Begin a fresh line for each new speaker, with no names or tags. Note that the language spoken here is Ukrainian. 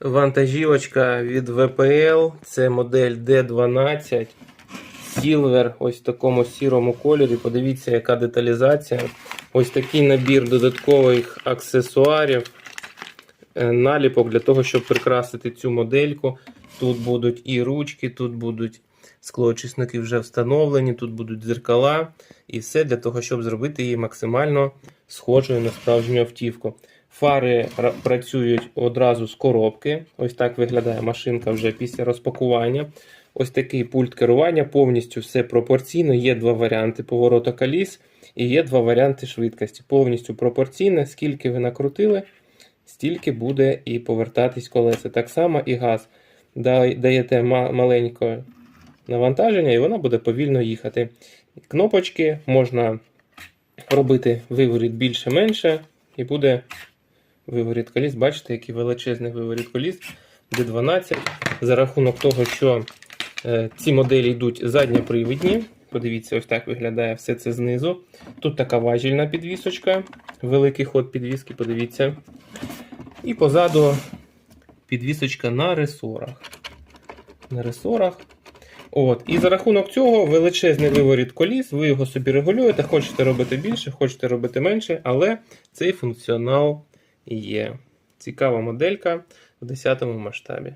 Вантажівочка від VPL. Це модель D12 Silver. Ось в такому сірому кольорі. Подивіться, яка деталізація. Ось такий набір додаткових аксесуарів, е, наліпок для того, щоб прикрасити цю модельку. Тут будуть і ручки, тут будуть склоочисники вже встановлені, тут будуть дзеркала. І все для того, щоб зробити її максимально схожою на справжню автівку. Фари працюють одразу з коробки. Ось так виглядає машинка вже після розпакування. Ось такий пульт керування, повністю все пропорційно. Є два варіанти повороту коліс і є два варіанти швидкості. Повністю пропорційне. Скільки ви накрутили, стільки буде і повертатись колеса. Так само і газ. Даєте маленьке навантаження, і вона буде повільно їхати. Кнопочки можна робити виворіт більше-менше, і буде виворіт коліс. Бачите, який величезний виворіт коліс D12. За рахунок того, що е, ці моделі йдуть задньопривідні. Подивіться, ось так виглядає все це знизу. Тут така важільна підвісочка, великий ход підвіски, подивіться. І позаду підвісочка на ресорах. На ресорах. От. І за рахунок цього величезний виворіт коліс, ви його собі регулюєте, хочете робити більше, хочете робити менше, але цей функціонал є. Цікава моделька в 10 масштабі.